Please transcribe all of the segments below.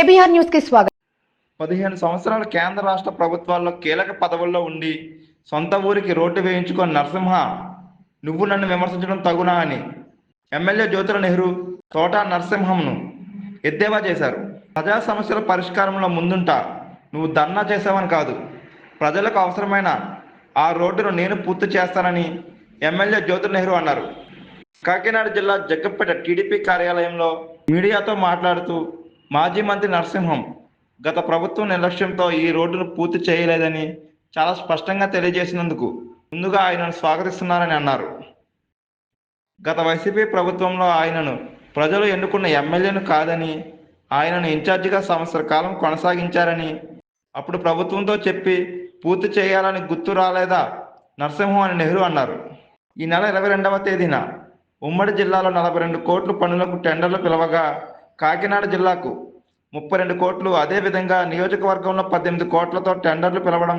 KBR న్యూస్కి స్వాగతం. పదిహేను సంవత్సరాలు కేంద్ర రాష్ట్ర ప్రభుత్వాల్లో కీలక పదవుల్లో ఉండి సొంత ఊరికి రోడ్డు వేయించుకొని నరసింహ నువ్వు నన్ను విమర్శించడం తగునా అని. ఎమ్మెల్యే జ్యోతుల నెహ్రూ తోటా నరసింహంను ఎద్దేవా చేశారు. ప్రజా సమస్యల పరిష్కారంలో ముందుంటా నువ్వు ధర్నా చేసావని కాదు. ప్రజలకు అవసరమైన ఆ రోడ్డును నేను పూర్తి చేస్తానని ఎమ్మెల్యే జ్యోతుల నెహ్రూ అన్నారు. కాకినాడ జిల్లా జగ్గంపేట టీడీపీ కార్యాలయంలో మీడియాతో మాట్లాడుతూ మాజీ మంత్రి నరసింహం గత ప్రభుత్వం నిర్లక్ష్యంతో ఈ రోడ్డును పూర్తి చేయలేదని చాలా స్పష్టంగా తెలియజేసినందుకు ముందుగా ఆయనను స్వాగతిస్తున్నారని అన్నారు. గత వైసీపీ ప్రభుత్వంలో ఆయనను ప్రజలు ఎన్నుకున్న ఎమ్మెల్యేను కాదని ఆయనను ఇన్ఛార్జిగా సంవత్సర కాలం కొనసాగించారని అప్పుడు ప్రభుత్వంతో చెప్పి పూర్తి చేయాలని గుర్తు రాలేదా నరసింహం అని నెహ్రూ అన్నారు. ఈ నెల ఇరవై రెండవ తేదీన ఉమ్మడి జిల్లాలో నలభై రెండు కోట్లు పనులకు టెండర్లు పిలవగా కాకినాడ జిల్లాకు ముప్పై రెండు కోట్లు అదేవిధంగా నియోజకవర్గంలో పద్దెనిమిది కోట్లతో టెండర్లు పిలవడం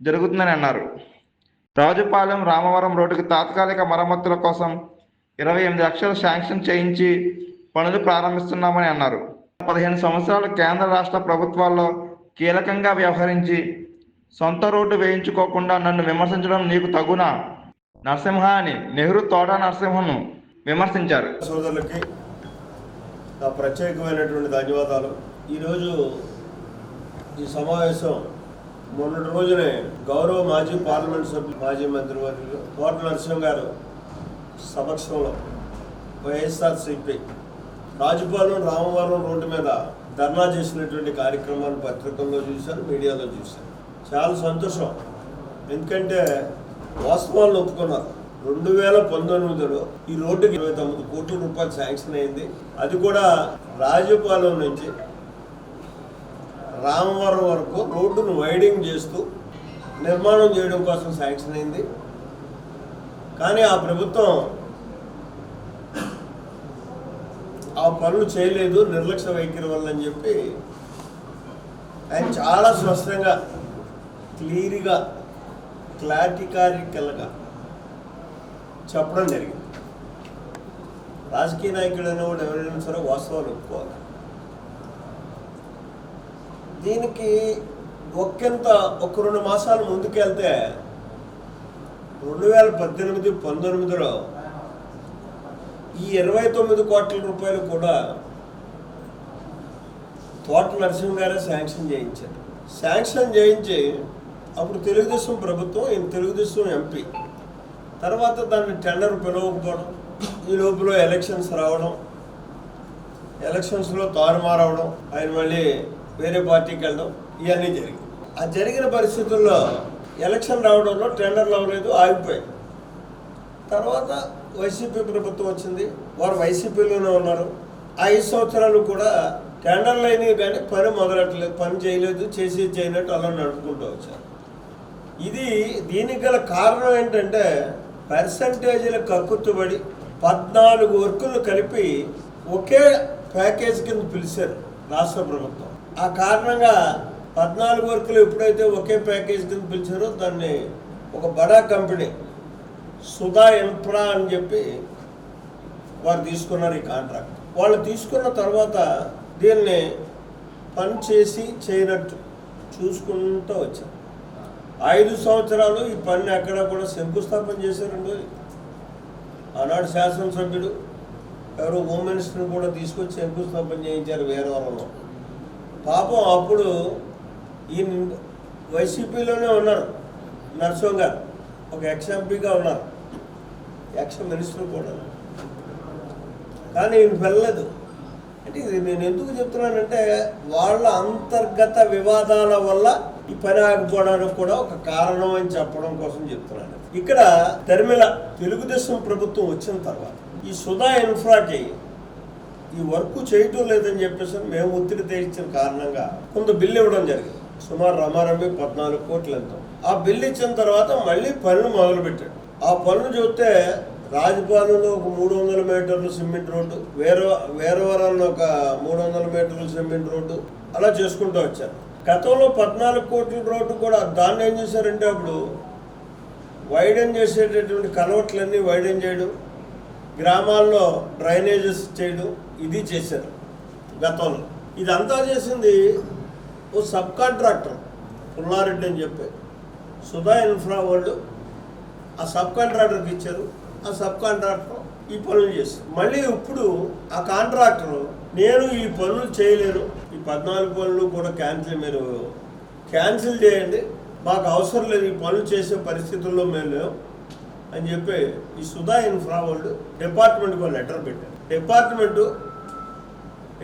జరుగుతుందని అన్నారు. రాజుపాలెం రామవరం రోడ్డుకి తాత్కాలిక మరమ్మతుల కోసం ఇరవై ఎనిమిది లక్షలు శాంక్షన్ చేయించి పనులు ప్రారంభిస్తున్నామని అన్నారు. పదిహేను సంవత్సరాలు కేంద్ర రాష్ట్ర ప్రభుత్వాల్లో కీలకంగా వ్యవహరించి సొంత రోడ్డు వేయించుకోకుండా నన్ను విమర్శించడం నీకు తగునా? నరసింహ అని నెహ్రూ తోడా నరసింహను విమర్శించారు. సోదరులకి నా ప్రత్యేకమైనటువంటి ధన్యవాదాలు. ఈరోజు ఈ సమావేశం మొన్నటి రోజునే గౌరవ మాజీ పార్లమెంట్ సభ్యులు మాజీ మంత్రివర్యులు కోట నరసింహ గారు సమక్షంలో వైఎస్ఆర్సిపి రాజుపాలెం రామవరం రోడ్డు మీద ధర్నా చేసినటువంటి కార్యక్రమాన్ని పత్రికల్లో చూశాను మీడియాలో చూశాను చాలా సంతోషం. ఎందుకంటే వాస్తవాలను ఒప్పుకున్నారు. రెండు వేల పంతొమ్మిదిలో ఈ రోడ్డుకి ఇరవై తొమ్మిది కోట్ల రూపాయలు శాంక్షన్ అయింది. అది కూడా రాజుపాలెం నుంచి రామవరం వరకు రోడ్డును వైడింగ్ చేస్తూ నిర్మాణం చేయడం కోసం శాంక్షన్ అయింది. కానీ ఆ ప్రభుత్వం ఆ పనులు చేయలేదు నిర్లక్ష్య వైఖరి వల్ల అని చెప్పి ఆయన చాలా స్పష్టంగా క్లియర్గా క్లారిటికారికల్గా చెప్పడం జరిగింది. రాజకీయ నాయకుడు అనేవాడు ఎవరైనా సరే వాస్తవాలు ఒప్పుకోవాలి. దీనికి ఒక్కంత ఒక రెండు మాసాలు ముందుకెళ్తే రెండు వేల పద్దెనిమిది పంతొమ్మిదిలో ఈ ఇరవై తొమ్మిది కోట్ల రూపాయలు కూడా తోట నరసింహ గారే శాంక్షన్ చేయించారు. శాంక్షన్ చేయించి అప్పుడు తెలుగుదేశం ప్రభుత్వం ఈయన తెలుగుదేశం ఎంపీ. తర్వాత దాన్ని టెండర్ పిలవకపోవడం ఈ లోపల ఎలక్షన్స్ రావడం ఎలక్షన్స్లో తారుమారవడం ఆయన మళ్ళీ వేరే పార్టీకి వెళ్ళడం ఇవన్నీ జరిగింది ఆ జరిగిన పరిస్థితుల్లో ఎలక్షన్ రావడంలో టెండర్లు అవ్వలేదు ఆగిపోయాయి. తర్వాత వైసీపీ ప్రభుత్వం వచ్చింది వారు వైసీపీలోనే ఉన్నారు. ఐదు సంవత్సరాలు కూడా టెండర్లు అయినవి కానీ పని మొదలట్లేదు పని చేయలేదు చేసి చేయనట్టు అలా నడుపుకుంటూ వచ్చారు. ఇది దీనికి గల కారణం ఏంటంటే పర్సంటేజీలు కక్కుతుబడి పద్నాలుగు వర్కులు కలిపి ఒకే ప్యాకేజ్ కింద పిలిచారు రాష్ట్ర ప్రభుత్వం. ఆ కారణంగా పద్నాలుగు వర్కులు ఎప్పుడైతే ఒకే ప్యాకేజ్ కింద పిలిచారో దాన్ని ఒక బడా కంపెనీ సుధా ఇన్ఫ్రా అని చెప్పి వారు తీసుకున్నారు ఈ కాంట్రాక్ట్. వాళ్ళు తీసుకున్న తర్వాత దీన్ని పని చేసి చేయనట్టు చూసుకుంటూ వచ్చారు. ఐదు సంవత్సరాలు ఈ పని ఎక్కడ కూడా శంకుస్థాపన చేశారండి. ఆనాడు శాసనసభ్యుడు ఎవరు హోమ్ మినిస్టర్ని కూడా తీసుకొచ్చి శంకుస్థాపన చేయించారు వేరవరంలో. పాపం అప్పుడు ఈ వైసీపీలోనే ఉన్నారు. నరసింహ గారు ఒక ఎక్స్ ఎంపీగా ఉన్నారు. ఎక్స్ మినిస్టర్ కూడా. కానీ ఈయన వెళ్ళలేదు. అంటే ఇది నేను ఎందుకు చెప్తున్నానంటే వాళ్ళ అంతర్గత వివాదాల వల్ల ఈ పని ఆగిపోవడానికి కూడా ఒక కారణం అని చెప్పడం కోసం చెప్తున్నాను. ఇక్కడ తెరమిల తెలుగుదేశం ప్రభుత్వం వచ్చిన తర్వాత ఈ సుధా ఇన్ఫ్రాకి ఈ వర్క్ చేయటం లేదని చెప్పేసి మేము ఒత్తిడి తెచ్చిన కారణంగా కొంత బిల్లు ఇవ్వడం జరిగింది. సుమారు రమారమి పద్నాలుగు కోట్లు ఎంతో. ఆ బిల్లు ఇచ్చిన తర్వాత మళ్ళీ పనులు మొదలుపెట్టాడు. ఆ పనులు చూస్తే రాజపాలెంలో ఒక మూడు వందల మీటర్లు సిమెంట్ రోడ్డు వేరే వేరవరంలో ఒక మూడు వందల మీటర్లు సిమెంట్ రోడ్డు అలా చేసుకుంటూ వచ్చారు. గతంలో పద్నాలుగు కోట్ల రోడ్డు కూడా దాన్ని ఏం చేశారంటే అప్పుడు వైడెన్ చేసేటటువంటి కలవట్లన్నీ వైడెన్ చేయడం గ్రామాల్లో డ్రైనేజెస్ చేయడం ఇది చేశారు గతంలో. ఇదంతా చేసింది ఓ సబ్ కాంట్రాక్టర్ పుల్లారెడ్డి అని చెప్పి. సుధా ఇన్ఫ్రా వాళ్ళు ఆ సబ్ కాంట్రాక్టర్కి ఇచ్చారు. ఆ సబ్ కాంట్రాక్టర్ ఈ పనులు చేస్తారు మళ్ళీ ఇప్పుడు ఆ కాంట్రాక్టర్ నేను ఈ పనులు చేయలేను. ఈ పద్నాలుగు పనులు కూడా క్యాన్సిల్ మీరు క్యాన్సిల్ చేయండి. మాకు అవసరం లేదు ఈ పనులు చేసే పరిస్థితుల్లో మేము లేవు అని చెప్పి ఈ సుధా ఇన్ఫ్రా వాళ్ళు డిపార్ట్మెంట్కి ఒక లెటర్ పెట్టారు. డిపార్ట్మెంటు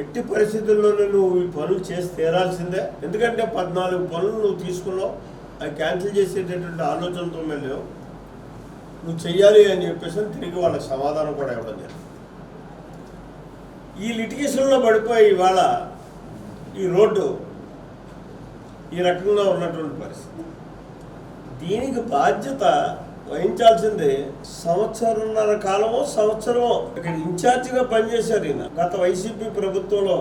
ఎట్టి పరిస్థితుల్లోనే నువ్వు ఈ పనులు చేసి తీరాల్సిందే. ఎందుకంటే పద్నాలుగు పనులు నువ్వు తీసుకున్నావు అవి క్యాన్సిల్ చేసేటటువంటి ఆలోచనతో మేము లేవు. నువ్వు చెయ్యాలి అని చెప్పేసి తిరిగి వాళ్ళకి సమాధానం కూడా ఇవ్వడం జరిగింది. ఈ లిటిగేషన్లో పడిపోయి ఇవాళ ఈ రోడ్డు ఈ రకంగా ఉన్నటువంటి పరిస్థితి. దీనికి బాధ్యత వహించాల్సిందే సంవత్సరంన్నర కాలమో సంవత్సరమో ఇక్కడ ఇన్ఛార్జిగా పనిచేశారు ఈయన. గత వైసీపీ ప్రభుత్వంలో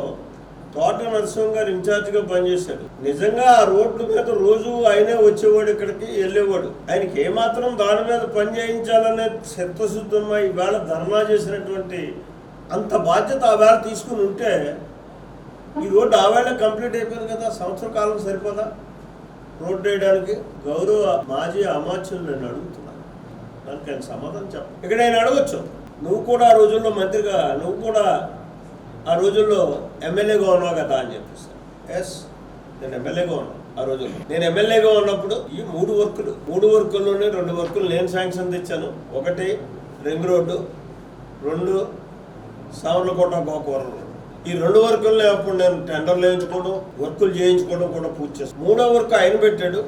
తోట నరసింహం గారు ఇన్ఛార్జిగా పనిచేశాడు నిజంగా ఆ రోడ్ల మీద రోజు ఆయనే వచ్చేవాడు ఇక్కడికి వెళ్ళేవాడు. ఆయనకి ఏమాత్రం దాని మీద పని చేయించాలనే చిత్తశుద్ధమా ఈవేళ ధర్నా చేసినటువంటి అంత బాధ్యత ఆ వేళ తీసుకుని ఉంటే ఈ రోడ్డు ఆ వేళ కంప్లీట్ అయిపోయింది కదా? సంవత్సర కాలం సరిపోదా? రోడ్డు వేయడానికి గౌరవ మాజీ అమాత్యులు నేను అడుగుతున్నాను. దానికి ఆయన సమాధానం చెప్ప ఇక్కడ ఆయన అడగచ్చు. నువ్వు కూడా ఆ రోజుల్లో మంత్రిగా నువ్వు కూడా ఆ రోజుల్లో ఎమ్మెల్యేగా ఉన్నావు కదా అని చెప్పేసి. ఎస్ నేను ఎమ్మెల్యేగా ఉన్నాను ఆ రోజుల్లో. నేను ఎమ్మెల్యేగా ఉన్నప్పుడు ఈ మూడు వర్కులు మూడు వర్కుల్లోనే రెండు వర్కులు నేను శాంక్షన్ తెచ్చాను. ఒకటి రింగ్ రోడ్డు రెండు సామర్లకోట గోకవరం రోడ్డు. ఈ రెండు వర్కులు అప్పుడు నేను టెండర్లు వేయించుకోవడం వర్కులు చేయించుకోవడం కూడా పూర్తి చేస్తాను మూడో వర్క్ ఆయన పెట్టాడు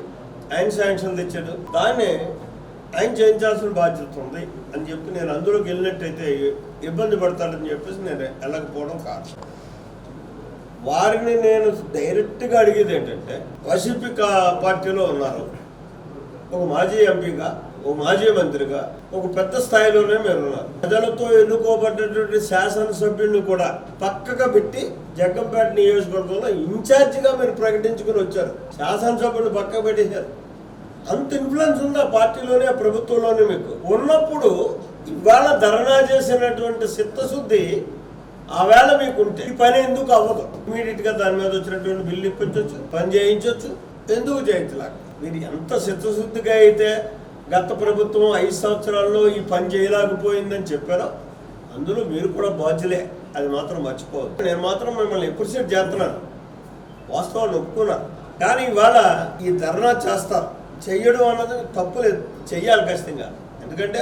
ఆయన శాంక్షన్ తెచ్చాడు. దాన్ని ఆయన చేయించాల్సిన బాధ్యత ఉంది అని చెప్పి నేను అందులోకి వెళ్ళినట్టయితే ఇబ్బంది పడతాడని చెప్పేసి నేను వెళ్ళకపోవడం కాదు. వారిని నేను డైరెక్ట్గా అడిగేది ఏంటంటే వైసీపీ పార్టీలో ఉన్నారు. ఒక మాజీ ఎంపీగా ఒక మాజీ మంత్రిగా ఒక పెద్ద స్థాయిలోనే మీరు ఉన్నారు ప్రజలతో ఎన్నుకోబడ్డటువంటి శాసనసభ్యుడిని కూడా పక్కగా పెట్టి జగ్గంపేట నియోజకవర్గంలో ఇన్ఛార్జిగా మీరు ప్రకటించుకుని వచ్చారు. శాసనసభ్యుడిని పక్కకు పెట్టేశారు. అంత ఇన్ఫ్లుయెన్స్ ఉంది ఆ పార్టీలోనే ఆ ప్రభుత్వంలోనే మీకు? ఉన్నప్పుడు ఇవాళ ధర్నా చేసినటువంటి చిత్తశుద్ధి ఆవేళ మీకుంటే మీకు ఈ పని ఎందుకు అవ్వదు? ఇమీడియట్గా దాని మీద వచ్చినటువంటి బిల్లు ఇప్పించవచ్చు పని చేయించవచ్చు ఎందుకు చేయించలేక? మీరు ఎంత చిత్తశుద్ధిగా అయితే గత ప్రభుత్వం ఐదు సంవత్సరాల్లో ఈ పని చేయలేకపోయిందని చెప్పారో అందులో మీరు కూడా బాధ్యులే. అది మాత్రం మర్చిపోవద్దు. నేను మాత్రం మిమ్మల్ని ఎప్రిషియేట్ చేస్తున్నాను. వాస్తవాన్ని ఒప్పుకున్నాను. కానీ ఇవాళ ఈ ధర్నా చేస్తారు. చెయ్యడం అన్నది తప్పులేదు చెయ్యాలి ఖచ్చితంగా. ఎందుకంటే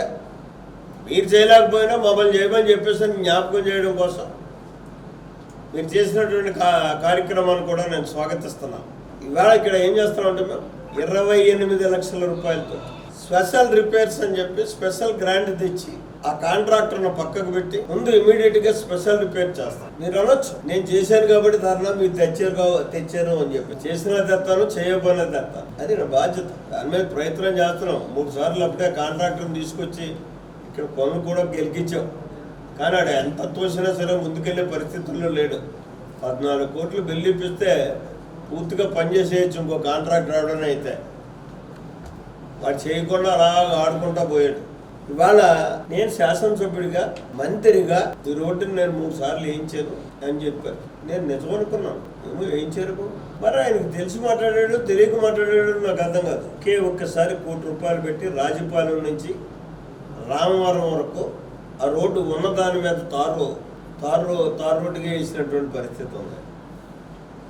మీరు చేయలేకపోయినా మమ్మల్ని చేయమని చెప్పేసి అని జ్ఞాపకం చేయడం కోసం మీరు చేసినటువంటి కా కార్యక్రమాన్ని కూడా నేను స్వాగతిస్తున్నాను. ఇవాళ ఇక్కడ ఏం చేస్తున్నామంటే మేము ఇరవై ఎనిమిది లక్షల రూపాయలతో స్పెషల్ రిపేర్స్ అని చెప్పి స్పెషల్ గ్రాంట్ తెచ్చి ఆ కాంట్రాక్టర్ను పక్కకు పెట్టి ముందు ఇమీడియట్గా స్పెషల్ రిపేర్ చేస్తాను మీరు అనొచ్చు. నేను చేశాను కాబట్టి ధర్నా మీరు తెచ్చారు తెచ్చాను అని చెప్పి. చేసిన తెస్తాను చేయబోనే తెస్తాను. అది నా బాధ్యత. దాని మీద ప్రయత్నం చేస్తున్నాం. మూడు సార్లు అప్పుడే కాంట్రాక్టర్ని తీసుకొచ్చి ఇక్కడ పనులు కూడా గెలిగించాం కానీ ఆడ ఎంత తోసినా సరే ముందుకెళ్ళే పరిస్థితుల్లో లేడు. పద్నాలుగు కోట్లు బిల్లు ఇప్పిస్తే పూర్తిగా పనిచేసేయచ్చు ఇంకో కాంట్రాక్ట్ రావడం అయితే. వాడు చేయకుండా అలా ఆడుకుంటా పోయాడు. ఇవాళ నేను శాసనసభ్యుడిగా మంత్రిగా ఈ రోడ్డుని నేను మూడు సార్లు వేయించాను అని చెప్పారు. నేను నిజం అనుకున్నాను. ఏమో వేయించారు మరి ఆయనకు తెలిసి మాట్లాడాడు తెలియక మాట్లాడాడు నాకు అర్థం కాదు. ఒకే ఒక్కసారి కోటి రూపాయలు పెట్టి రాజపాలెం నుంచి రామవరం వరకు ఆ రోడ్డు ఉన్న దాని మీద తారు తారు తారు రోడ్డుగా వేసినటువంటి పరిస్థితి ఉంది.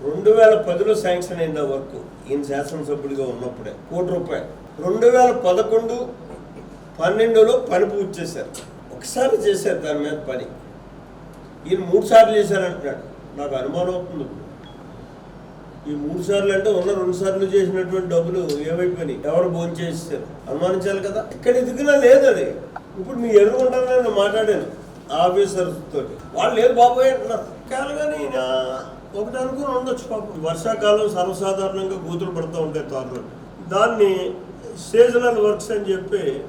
రెండు వేల పదిలో శాంక్షన్ అయింది ఆ వర్క్ ఈయన శాసనసభ్యుడిగా ఉన్నప్పుడే కోటి రూపాయలు. రెండు వేల పదకొండు పన్నెండులో పని పూర్తి చేశారు. ఒకసారి చేశారు దాని మీద పని. ఈయన మూడు సార్లు చేశారంటున్నాడు నాకు అనుమానం అవుతుంది ఈ మూడు సార్లు అంటే ఉన్న రెండు సార్లు చేసినటువంటి డబ్బులు ఏమైపోయినాయి? ఎవరు భోజనం చేసేసారు అనుమానించాలి కదా. ఇక్కడ ఎదిగినా లేదు అది. ఇప్పుడు మీ ఎదురుకుంటాను నేను మాట్లాడాను ఆఫీసర్ తోటి. వాళ్ళు లేదు బాబోయ్ అంటున్నారు. కాదు కానీ ఒకటి అనుకుని ఉండొచ్చు పాపం. వర్షాకాలం సర్వసాధారణంగా కూతురు పడుతూ ఉంటాయి త్వరలో. దాన్ని సీజనల్ వర్క్స్ అని చెప్పి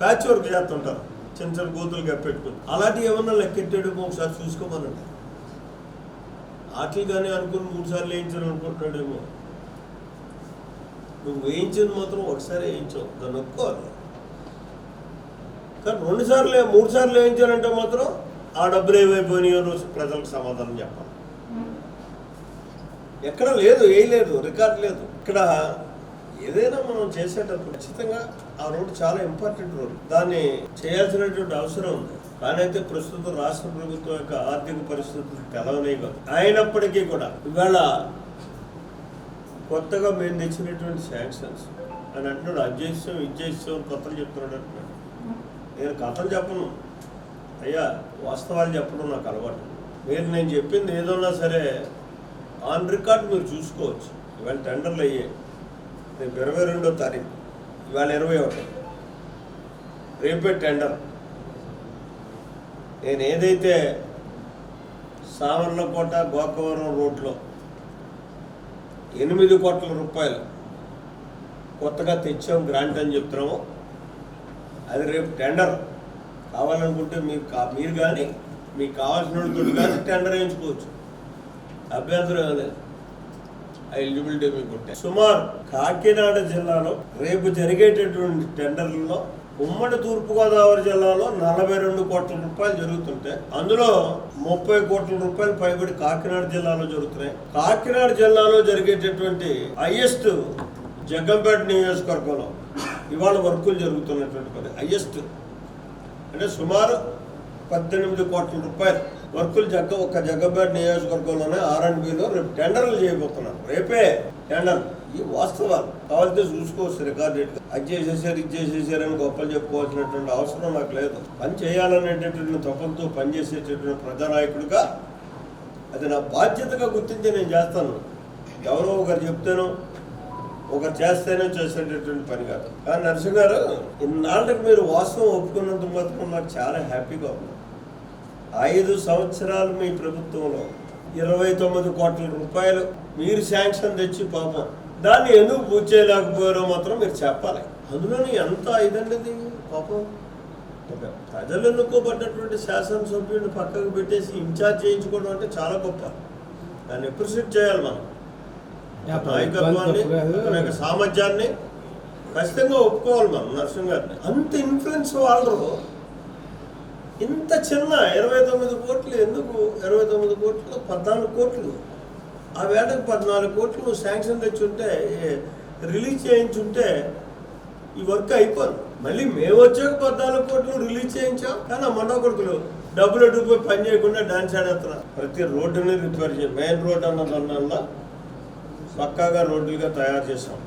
ప్యాచ్ వర్క్ చేస్తుంటారు. చిన్న చిన్న కూతురు కప్పెట్టుకుని అలాంటివి ఏమన్నా లెక్కెట్టాడు ఒకసారి చూసుకోమనండి. ఆటలు కానీ అనుకుని మూడు సార్లు వేయించాను అనుకుంటున్నాడేమో. నువ్వు వేయించింది మాత్రం ఒకసారి వేయించావు. దాన్ని ఒప్పుకోవాలి. కానీ రెండు సార్లు మూడు సార్లు వేయించానంటే మాత్రం ఆ డబ్బులు ఏమైపోయినాయో ప్రజలకు సమాధానం చెప్పాలి. ఎక్కడ లేదు వేయలేదు రికార్డు లేదు. ఇక్కడ ఏదైనా మనం చేసేటప్పుడు ఖచ్చితంగా ఆ రోడ్డు చాలా ఇంపార్టెంట్ రోడ్డు. దాన్ని చేయాల్సినటువంటి అవసరం ఉంది. కానీ అయితే ప్రస్తుతం రాష్ట్ర ప్రభుత్వం యొక్క ఆర్థిక పరిస్థితులు తెలవనే కాదు. అయినప్పటికీ కూడా ఇవాళ కొత్తగా మేము తెచ్చినటువంటి శాంక్షన్స్ అని అంటున్నాడు. అది చేస్తాం ఇది చేస్తాం అని కొత్తలు చెప్తున్నాడు అంటున్నాడు. నేను కథలు చెప్పను. అయ్యా వాస్తవాలు చెప్పడం నాకు అలవాటు. మీరు నేను చెప్పింది ఏదన్నా సరే ఆన్ రికార్డ్ మీరు చూసుకోవచ్చు. ఇవాళ టెండర్లు అయ్యాయి. రేపు ఇరవై రెండో తారీఖు. ఇవాళ ఇరవై ఒకటి. రేపే టెండర్. నేను ఏదైతే సామర్లకోట గోకవరం రోడ్లో ఎనిమిది కోట్ల రూపాయలు కొత్తగా తెచ్చాం గ్రాంట్ అని చెప్తున్నాము అది రేపు టెండర్. కావాలనుకుంటే మీరు కా మీరు కానీ మీకు కావాల్సిన వాళ్ళతో కానీ టెండర్ వేయించుకోవచ్చు. అభ్యంతరం ఏం లేదు. ఆ ఎలిజిబిలిటీ మీకు ఉంటాయి సుమారు కాకినాడ జిల్లాలో రేపు జరిగేటటువంటి టెండర్లలో ఉమ్మడి తూర్పుగోదావరి జిల్లాలో నలభై రెండు కోట్ల రూపాయలు జరుగుతుంటే అందులో ముప్పై కోట్ల రూపాయలు పైబడి కాకినాడ జిల్లాలో జరుగుతున్నాయి. కాకినాడ జిల్లాలో జరిగేటటువంటి హైయెస్ట్ జగ్గంపేట నియోజకవర్గంలో ఇవాళ వర్కులు జరుగుతున్నటువంటి పని. హయ్యెస్ట్ అంటే సుమారు పద్దెనిమిది కోట్ల రూపాయలు వర్కులు జగ్గ ఒక జగ్గంపేట నియోజకవర్గంలోనే ఆర్ అండ్ బిలో రేపు టెండర్లు చేయబోతున్నారు. రేపే టెండర్ ఈ వాస్తవాలు. కావాలంటే చూసుకోవచ్చు రికార్డు అది చేసేసారు ఇది చేసేసారని అని గొప్పలు చెప్పుకోవాల్సినటువంటి అవసరం నాకు లేదు. పని చేయాలనేటటువంటి తపంతో పనిచేసేటటువంటి ప్రజానాయకుడిగా అది నా బాధ్యతగా గుర్తించి నేను చేస్తాను. ఎవరో ఒకరు చెప్తాను ఒకరు చేస్తేనే చేసేటటువంటి పని కాదు. కానీ నరసింహ గారు ఇన్నాళ్ళకి మీరు వాస్తవం ఒప్పుకున్నంత మాత్రం నాకు చాలా హ్యాపీగా ఉంది. ఐదు సంవత్సరాలు మీ ప్రభుత్వంలో ఇరవై తొమ్మిది కోట్ల రూపాయలు మీరు శాంక్షన్ తెచ్చి పాపం దాన్ని ఎందుకు పూర్తి చేయలేకపోయారో మాత్రం మీరు చెప్పాలి. అందులోని ఎంత ఇదండి పాపం? ఒక ప్రజలు ఎన్నుకోబడ్డటువంటి శాసనసభ్యుడిని పక్కకు పెట్టేసి ఇన్ఛార్జ్ చేయించుకోవడం అంటే చాలా గొప్ప. దాన్ని అప్రిషియేట్ చేయాలి మనం? నాయకత్వాన్ని అతని యొక్క సామర్థ్యాన్ని ఖచ్చితంగా ఒప్పుకోవాలి మనం నరసింహ గారిని అంత ఇన్ఫ్లుయెన్స్ వాళ్ళు ఇంత చిన్న ఇరవై తొమ్మిది కోట్లు ఎందుకు? ఇరవై తొమ్మిది కోట్లు పద్నాలుగు కోట్లు. ఆ వేటకు పద్నాలుగు కోట్లు నువ్వు శాంక్షన్ తెచ్చుంటే రిలీజ్ చేయించుంటే ఈ వర్క్ అయిపోదు. మళ్ళీ మేము వచ్చాక పద్నాలుగు కోట్లు రిలీజ్ చేయించాం కానీ ఆ మండవ కొడుకులు డబ్బులు అడ్డుకుపోయి పని చేయకుండా డాన్స్ ఆడేస్తున్నారు. ప్రతి రోడ్డుని రిపేర్ చేయ. మెయిన్ రోడ్ అన్నదన్నా పక్కాగా రోడ్లుగా తయారు చేసాం